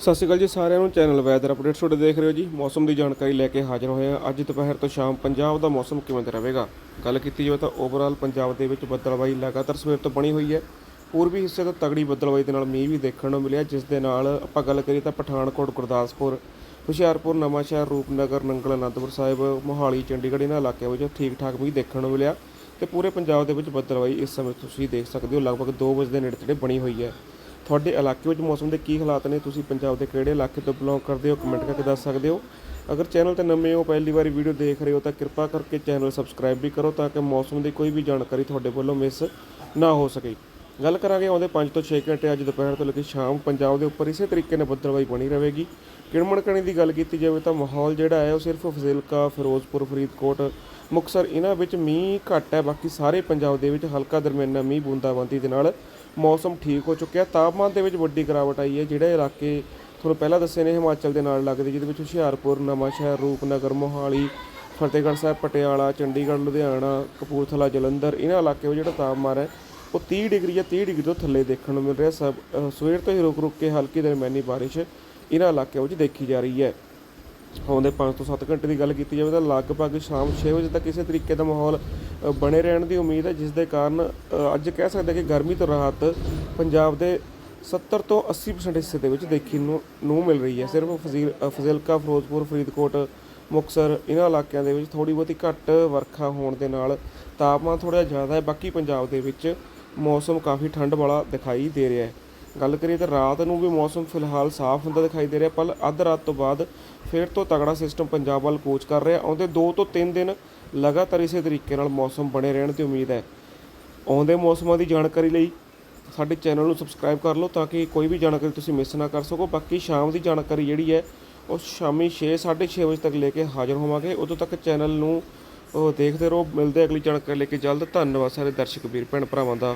ਸਤਿ ਸ਼੍ਰੀ ਅਕਾਲ ਜੀ ਸਾਰਿਆਂ ਨੂੰ, ਚੈਨਲ ਵੈਦਰ ਅਪਡੇਟਸ ਤੁਹਾਡੇ ਦੇਖ ਰਹੇ ਹੋ ਜੀ। ਮੌਸਮ ਦੀ ਜਾਣਕਾਰੀ ਲੈ ਕੇ ਹਾਜ਼ਰ ਹੋਏ ਹਾਂ। ਅੱਜ ਦੁਪਹਿਰ ਤੋਂ ਸ਼ਾਮ ਪੰਜਾਬ ਦਾ ਮੌਸਮ ਕਿਵੇਂ ਦਾ ਰਹੇਗਾ? ਗੱਲ ਕੀਤੀ ਜਾਵੇ ਤਾਂ ਓਵਰਆਲ ਪੰਜਾਬ ਦੇ ਵਿੱਚ ਬੱਦਲਬਾਈ ਲਗਾਤਾਰ ਸਵੇਰ ਤੋਂ ਬਣੀ ਹੋਈ ਹੈ। ਪੂਰਬੀ ਹਿੱਸੇ ਤੋਂ ਤਗੜੀ ਬੱਦਲਬਾਈ ਦੇ ਨਾਲ ਮੀਂਹ ਵੀ ਦੇਖਣ ਨੂੰ ਮਿਲਿਆ, ਜਿਸ ਦੇ ਨਾਲ ਆਪਾਂ ਗੱਲ ਕਰੀਏ ਤਾਂ ਪਠਾਨਕੋਟ, ਗੁਰਦਾਸਪੁਰ, ਹੁਸ਼ਿਆਰਪੁਰ, ਨਵਾਂਸ਼ਹਿਰ, ਰੂਪਨਗਰ, ਨੰਗਲ, ਅਨੰਦਪੁਰ ਸਾਹਿਬ, ਮੋਹਾਲੀ, ਚੰਡੀਗੜ੍ਹ ਇਹਨਾਂ ਇਲਾਕਿਆਂ ਵਿੱਚ ਠੀਕ ਠਾਕ ਮੀਂਹ ਦੇਖਣ ਨੂੰ ਮਿਲਿਆ ਤੇ ਪੂਰੇ ਪੰਜਾਬ ਦੇ ਵਿੱਚ ਬੱਦਲਬਾਈ ਇਸ ਸਮੇਂ ਤੁਸੀਂ ਦੇਖ ਸਕਦੇ ਹੋ। ਲਗਭਗ 2 ਵਜੇ ਦੇ ਨੇੜੇ ਤੇੜੇ ਬਣੀ ਹੋਈ ਹੈ। ਤੁਹਾਡੇ ਇਲਾਕੇ ਵਿੱਚ ਮੌਸਮ ਦੇ ਕੀ ਹਾਲਾਤ ਨੇ? ਤੁਸੀਂ ਪੰਜਾਬ ਦੇ ਕਿਹੜੇ ਇਲਾਕੇ ਤੋਂ ਬਿਲੋਂਗ ਕਰਦੇ ਹੋ? ਕਮੈਂਟ ਕਰਕੇ ਦੱਸ ਸਕਦੇ ਹੋ। ਅਗਰ ਚੈਨਲ ਤੇ ਨਵੇਂ ਹੋ, ਪਹਿਲੀ ਵਾਰੀ ਵੀਡੀਓ ਦੇਖ ਰਹੇ ਹੋ, ਤਾਂ ਕਿਰਪਾ ਕਰਕੇ ਚੈਨਲ ਸਬਸਕ੍ਰਾਈਬ ਵੀ ਕਰੋ ਤਾਂ ਕਿ ਮੌਸਮ ਦੀ ਕੋਈ ਵੀ ਜਾਣਕਾਰੀ ਤੁਹਾਡੇ ਵੱਲੋਂ ਮਿਸ ਨਾ ਹੋ ਸਕੇ। ਗੱਲ ਕਰਾਂਗੇ ਆਉਂਦੇ 5 ਤੋਂ 6 ਘੰਟੇ, ਅੱਜ ਦੁਪਹਿਰ ਤੋਂ ਲੈ ਕੇ ਸ਼ਾਮ। ਪੰਜਾਬ ਦੇ ਉੱਪਰ ਇਸੇ ਤਰੀਕੇ ਨਾਲ ਬੱਦਲਬਾਈ ਬਣੀ ਰਹੇਗੀ। ਕਿਣਮਣ ਕਣੀ ਦੀ ਗੱਲ ਕੀਤੀ ਜਾਵੇ ਤਾਂ ਮਾਹੌਲ ਜਿਹੜਾ ਹੈ, ਉਹ ਸਿਰਫ ਫਜ਼ਿਲਕਾ, ਫਿਰੋਜ਼ਪੁਰ, ਫਰੀਦਕੋਟ ਮੁਕਸਰ ਇਹਨਾਂ ਵਿੱਚ ਮੀਂਹ ਘੱਟ ਹੈ। ਬਾਕੀ ਸਾਰੇ ਪੰਜਾਬ ਦੇ ਵਿੱਚ ਹਲਕਾ ਦਰਮਿਆਨਾ ਮੀਂਹ ਬੂੰਦਾਬਾਂਦੀ ਦੇ ਨਾਲ ਮੌਸਮ ਠੀਕ ਹੋ ਚੁੱਕਿਆ, ਤਾਪਮਾਨ ਦੇ ਵਿੱਚ ਵੱਡੀ ਗਿਰਾਵਟ ਆਈ ਹੈ। ਜਿਹੜੇ ਇਲਾਕੇ ਤੁਹਾਨੂੰ ਪਹਿਲਾਂ ਦੱਸੇ ਨੇ, ਹਿਮਾਚਲ ਦੇ ਨਾਲ ਲੱਗਦੇ, ਜਿਹਦੇ ਵਿੱਚ ਹੁਸ਼ਿਆਰਪੁਰ, ਨਵਾਂਸ਼ਹਿਰ, ਰੂਪਨਗਰ, ਮੋਹਾਲੀ, ਫਤਿਹਗੜ੍ਹ ਸਾਹਿਬ, ਪਟਿਆਲਾ, ਚੰਡੀਗੜ੍ਹ, ਲੁਧਿਆਣਾ, ਕਪੂਰਥਲਾ, ਜਲੰਧਰ, ਇਹਨਾਂ ਇਲਾਕਿਆਂ ਵਿੱਚ ਜਿਹੜਾ ਤਾਪਮਾਨ ਹੈ, ਉਹ 30 ਡਿਗਰੀ ਜਾਂ 30 ਡਿਗਰੀ ਤੋਂ ਥੱਲੇ ਦੇਖਣ ਨੂੰ ਮਿਲ ਰਿਹਾ। ਸਭ ਸਵੇਰ ਤੋਂ ਹੀ ਰੁਕ ਰੁਕ ਕੇ ਹਲਕੀ ਦਰਮਿਆਨੀ ਬਾਰਿਸ਼ ਇਹਨਾਂ ਇਲਾਕਿਆਂ ਵਿੱਚ ਦੇਖੀ ਜਾ ਰਹੀ ਹੈ। ਆਉਂਦੇ 5 ਤੋਂ 7 ਘੰਟੇ ਦੀ ਗੱਲ ਕੀਤੀ ਜਾਵੇ ਤਾਂ ਲਗਭਗ ਸ਼ਾਮ 6 ਵਜੇ ਤੱਕ ਕਿਸੇ ਤਰੀਕੇ ਦਾ ਮਾਹੌਲ ਬਣੇ ਰਹਿਣ ਦੀ ਉਮੀਦ ਹੈ, ਜਿਸ ਦੇ ਕਾਰਨ ਅੱਜ ਕਹਿ ਸਕਦੇ ਕਿ ਗਰਮੀ ਤੋਂ ਰਾਹਤ ਪੰਜਾਬ ਦੇ 70 ਤੋਂ 80% ਹਿੱਸੇ ਦੇ ਵਿੱਚ ਦੇਖੀ ਨੂੰ ਨੂੰ ਮਿਲ ਰਹੀ ਹੈ। ਸਿਰਫ ਫਜ਼ੀਲ ਫਜ਼ਿਲਕਾ, ਫਿਰੋਜ਼ਪੁਰ, ਫਰੀਦਕੋਟ ਮੁਕਸਰ ਇਹਨਾਂ ਇਲਾਕਿਆਂ ਦੇ ਵਿੱਚ ਥੋੜੀ ਬਹੁਤੀ ਘੱਟ ਵਰਖਾ ਹੋਣ ਦੇ ਨਾਲ ਤਾਪਮਾਨ ਥੋੜਾ ਜ਼ਿਆਦਾ ਹੈ। ਬਾਕੀ ਪੰਜਾਬ ਦੇ ਵਿੱਚ ਮੌਸਮ ਕਾਫੀ ਠੰਡ ਵਾਲਾ ਦਿਖਾਈ ਦੇ ਰਿਹਾ ਹੈ। ਗੱਲ ਕਰੀਏ ਤਾਂ ਰਾਤ ਨੂੰ ਵੀ ਮੌਸਮ ਫਿਲਹਾਲ ਸਾਫ਼ ਹੁੰਦਾ ਦਿਖਾਈ ਦੇ ਰਿਹਾ, ਪਰ ਅੱਧ ਰਾਤ ਤੋਂ ਬਾਅਦ ਫਿਰ ਤੋਂ ਤਗੜਾ ਸਿਸਟਮ ਪੰਜਾਬ ਵੱਲ ਕੋਚ ਕਰ ਰਿਹਾ। ਆਉਂਦੇ 2 ਤੋਂ 3 ਦਿਨ ਲਗਾਤਾਰ ਇਸੇ ਤਰੀਕੇ ਨਾਲ ਮੌਸਮ ਬਣੇ ਰਹਿਣ ਦੀ ਉਮੀਦ ਹੈ। ਆਉਂਦੇ ਮੌਸਮਾਂ ਦੀ ਜਾਣਕਾਰੀ ਲਈ ਸਾਡੇ ਚੈਨਲ ਨੂੰ ਸਬਸਕ੍ਰਾਈਬ ਕਰ ਲਓ ਤਾਂ ਕਿ ਕੋਈ ਵੀ ਜਾਣਕਾਰੀ ਤੁਸੀਂ ਮਿਸ ਨਾ ਕਰ ਸਕੋ। ਬਾਕੀ ਸ਼ਾਮ ਦੀ ਜਾਣਕਾਰੀ ਜਿਹੜੀ ਹੈ, ਉਹ ਸ਼ਾਮੀ 6 6:30 ਵਜੇ ਤੱਕ ਲੈ ਕੇ ਹਾਜ਼ਰ ਹੋਵਾਂਗੇ। ਉਦੋਂ ਤੱਕ ਚੈਨਲ ਨੂੰ ਦੇਖਦੇ ਰਹੋ। ਮਿਲਦੇ ਅਗਲੀ ਜਾਣਕਾਰੀ ਲੈ ਕੇ ਜਲਦ। ਧੰਨਵਾਦ ਸਾਰੇ ਦਰਸ਼ਕ ਵੀਰ, ਭੈਣ ਭਰਾਵਾਂ ਦਾ।